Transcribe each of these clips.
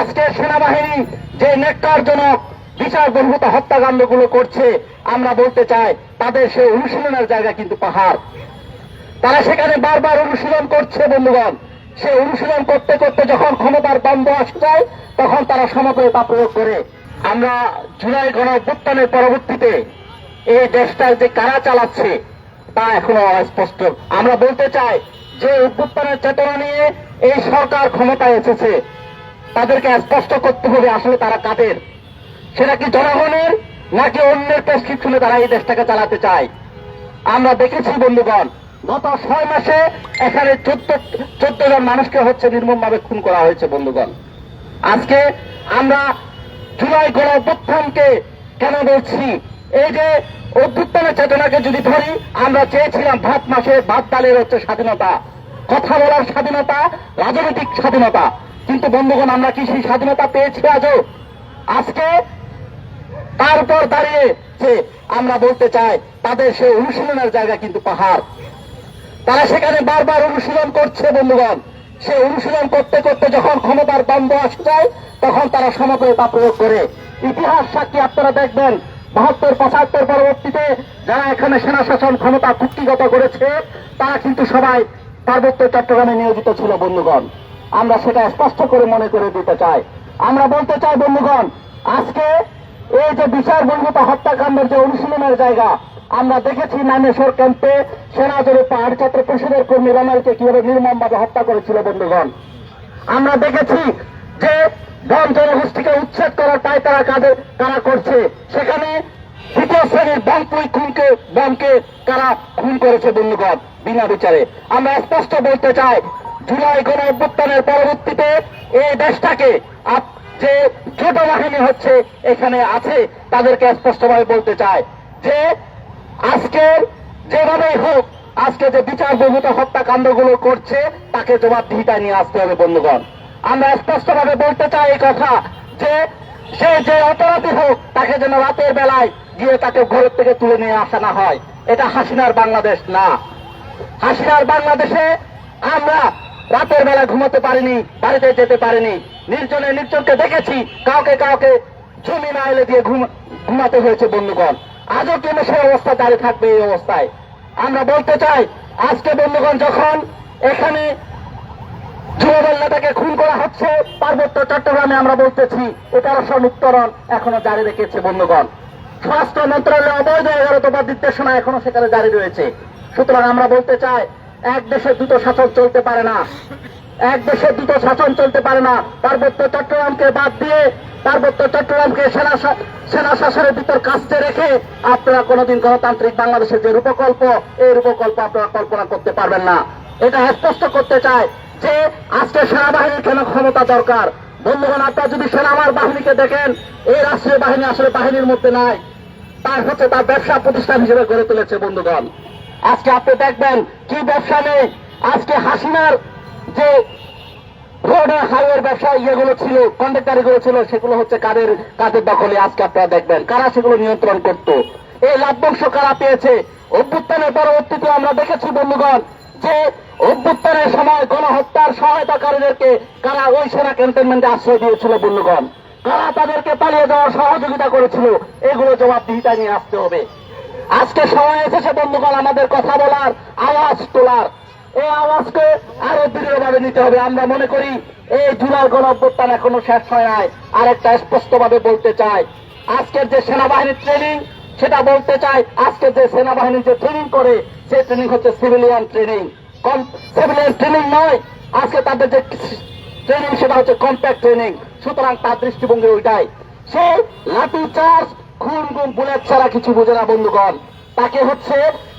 আজকে সেনাবাহিনী যে নেককারজনক বিচার বহির্ভূত হত্যাকাণ্ডগুলো করছে, আমরা বলতে চাই, তাদের সে অনুশীলনের জায়গা কিন্তু পাহাড়। তারা সেখানে বারবার অনুশীলন করছে, বন্ধুগণ। সে অনুশীলন করতে করতে যখন ক্ষমতার দ্বন্দ্ব আসে যায় তখন তারা সমগ্র তা প্রয়োগ করে। আমরা জুলাই গণ অভ্যুত্থানের পরবর্তীতে এই দেশটা যে কারা চালাচ্ছে, তা এখনও অস্পষ্ট। আমরা বলতে চাই, যে অভ্যুত্থানের চেতনা নিয়ে এই সরকার ক্ষমতায় এসেছে তাদেরকে স্পষ্ট করতে হবে আসলে তারা কাদের। সেটা কি জনগণের নাকি অন্যের প্রেসক্রিপশনে তারা এই দেশটাকে চালাতে চায়? আমরা দেখেছি, বন্ধুগণ, গত ছয় মাসে এখানে চোদ্দ চোদ্দ জন মানুষকে হচ্ছে নির্মমভাবে খুন করা হয়েছে, বন্ধুগণ। আজকে আমরা জুলাই গণ অভ্যুত্থানকে কেন বলছি? এই যে অভ্যুত্থানের চেতনাকে যদি ধরি, আমরা চেয়েছিলাম ভাত মাসে ভাত ডালের হচ্ছে স্বাধীনতা, কথা বলার স্বাধীনতা, রাজনৈতিক স্বাধীনতা। কিন্তু বন্ধুগণ, আমরা কি সেই স্বাধীনতা পেয়েছি আজও? আজকে? তারপর দাঁড়িয়ে আমরা বলতে চাই, তাদের সে অনুশীলনের জায়গা কিন্তু পাহাড়। তারা সেখানে বারবার অনুশীলন করছে বন্ধুগণ। সে অনুশীলন করতে করতে যখন ক্ষমতার দ্বন্দ্ব আসে যায়, তখন তারা সমগ্র তা প্রয়োগ করে। ইতিহাস সাক্ষী আপনারা দেখবেন, বাহাত্তর, পঁচাত্তর পরবর্তীতে যারা এখানে সেনা শাসন ক্ষমতা কুক্তিগত করেছে, তারা কিন্তু সবাই পার্বত্য চট্টগ্রামে নিয়োজিত ছিল বন্ধুগণ। আমরা সেটা স্পষ্ট করে মনে করে দিতে চাই। আমরা বলতে চাই, বন্ধুগণ, আজকে এই যে বিচার বহির্ভূত হত্যাকাণ্ডের যে অনুশীলনের জায়গা, আমরা দেখেছি নামেশ্বর ক্যাম্পে সেনা জোরে পাহাড় ছাত্র পরিষদের কর্মী রামালকে কীভাবে নির্মমভাবে হত্যা করেছিল বন্ধুগণ। আমরা দেখেছি যে বন জনগোষ্ঠীকে উচ্ছেদ করার তাই তারা কাদের কারা করছে। সেখানে তৃতীয় শ্রেণির বনপুই খুনকে, বনকে কারা খুন করেছে বন্ধুগণ, বিনা বিচারে। আমরা স্পষ্ট বলতে চাই জুলাই গণ অভ্যুত্থানের পরবর্তীতে এই দেশটাকে যে ছোট বাহিনী হচ্ছে, এখানে আছে, তাদেরকে স্পষ্টভাবে বলতে চাই যে আজকে যেভাবেই হোক, আজকে যে বিচার বহির্ভূত হত্যাকাণ্ডগুলো করছে, তাকে জবাবদিহিতায় নিয়ে আসতে হবে বন্ধুগণ। আমরা স্পষ্টভাবে বলতে চাই এই কথা যে সে যে অপরাধী হোক, তাকে যেন রাতের বেলায় গিয়ে তাকে ঘরের থেকে তুলে নিয়ে আসা না হয়। এটা হাসিনার বাংলাদেশ না। হাসিনার বাংলাদেশে আমরা রাতের বেলা ঘুমাতে পারিনি, বাড়িতে যেতে পারিনি। নির্জনে নির্জনকে দেখেছি, কাউকে কাউকে জমি না এলে দিয়ে ঘুম- ঘুমাতে হয়েছে বন্ধুগণ। আজও কেন সেই অবস্থা দাঁড়িয়ে থাকবে এই অবস্থায়? আমরা বলতে চাই, আজকে বন্ধুগণ যখন এখানে যুবদল নেতাকে খুন করা হচ্ছে, পার্বত্য চট্টগ্রামে আমরা বলতেছি এটারশন উত্তরণ এখনও জারি রেখেছে বন্ধুগণ। স্বরাষ্ট্র মন্ত্রণালয় অবৈধ এগারো দফার নির্দেশনা এখনও সেখানে জারি রয়েছে। সুতরাং আমরা বলতে চাই এক দেশে দুটো শাসন চলতে পারে না। এক দেশে দুটো শাসন চলতে পারে না। পার্বত্য চট্টগ্রামকে বাদ দিয়ে পার্বত্য চট্টগ্রামকে সেনা সেনা শাসনের ভিতর কাস্তে রেখে আপনারা কোনোদিন গণতান্ত্রিক বাংলাদেশের যে রূপকল্প, এই রূপকল্প আপনারা কল্পনা করতে পারবেন না। এটা স্পষ্ট করতে চায় যে আজকে সেনাবাহিনীর কেন ক্ষমতা দরকার? বন্ধুগণ, আপনারা যদি সেনাবার বাহিনীকে দেখেন, এই রাষ্ট্রীয় বাহিনী আসলে বাহিনীর মধ্যে নাই। তার হচ্ছে তার ব্যবসা প্রতিষ্ঠান হিসেবে গড়ে তুলেছে বন্ধুগণ। আজকে আপনি দেখবেন কি ব্যবসা নেই। আজকে হাসিনার যে রোডের হাইওয়ের ব্যবসা, ইয়েগুলো ছিল কন্ডাক্টারি গুলো ছিল, সেগুলো হচ্ছে কাদের কাদের দখলে আজকে আপনারা দেখবেন। কারা সেগুলো নিয়ন্ত্রণ করত? এই লাভবংশ কারা পেয়েছে? অভ্যুত্থানের পরবর্তীতে আমরা দেখেছি, বন্ধুগণ, যে অভ্যুত্থানের সময় গণহত্যার সহায়তাকারীদেরকে কারা ওই সেনা ক্যান্টনমেন্টে আশ্রয় দিয়েছিল, বন্ধুগণ? কারা তাদেরকে পালিয়ে যাওয়ার সহযোগিতা করেছিল? এগুলো জবাবদিহিতা নিয়ে আসতে হবে। আজকে সময় এসেছে, বন্ধুগণ, আমাদের কথা বলার, আওয়াজ তোলার। এই আওয়াজকে আরও দৃঢ়ভাবে নিতে হবে। আমরা মনে করি, এই জুলাই গণ অভ্যুত্থান এখনও শেষ হয় নাই। আরেকটা স্পষ্টভাবে বলতে চাই, আজকের যে সেনাবাহিনীর ট্রেনিং সেটা বলতে চাই আজকে যে সেনাবাহিনী যে ট্রেনিং করে, সেই ট্রেনিং হচ্ছে সিভিলিয়ান ট্রেনিং সিভিলিয়ান ট্রেনিং নয়, আজকে তাদের যে ট্রেনিং সেটা হচ্ছে কম্প্যাক্ট ট্রেনিং সুতরাং তার দৃষ্টিভঙ্গি ওইটাই। সে লাঠি চার্জ খুন গুম বুলেট ছাড়া কিছু বোঝে না বন্ধুগণ। তাকে হচ্ছে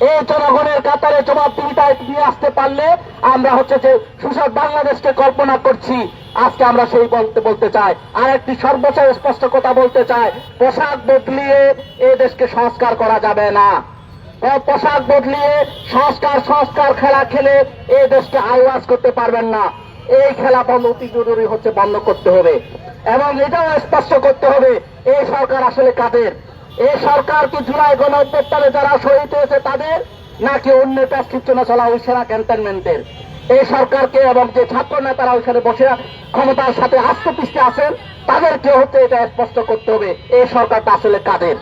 এই জনগণের কাতারে জবাবদিহিতায় নিয়ে আসতে পারলে আমরা হচ্ছে যে সুশাসন বাংলাদেশকে কল্পনা করছি। আজকে আমরা সেই বলতে বলতে চাই। আর একটি সর্বোচ্চ স্পষ্ট কথা বলতে চাই। পোশাক বদলিয়ে এই দেশকে সংস্কার করা যাবে না। পোশাক বদলিয়ে সংস্কার সংস্কার খেলা খেলে এই দেশকে আইওয়াজ করতে পারবেন না। এই খেলা বন্ধ, অতি জরুরি হচ্ছে বন্ধ করতে হবে। এবং এটাও স্পষ্ট করতে হবে, এই সরকার আসলে কাদের? এই সরকার কি জুলাই গণ অভ্যুত্থানে যারা শহীদ হয়েছে তাদের, নাকি অন্য প্রেসক্রিপশনে চলা ওই সেনা ক্যান্টনমেন্টের? এই সরকারকে এবং যে ছাত্র নেতারা ওইখানে বসে ক্ষমতার সাথে আত্মপৃষ্ঠে আছেন তাদেরকে হচ্ছে এটা স্পষ্ট করতে হবে, এই সরকারটা আসলে কাদের?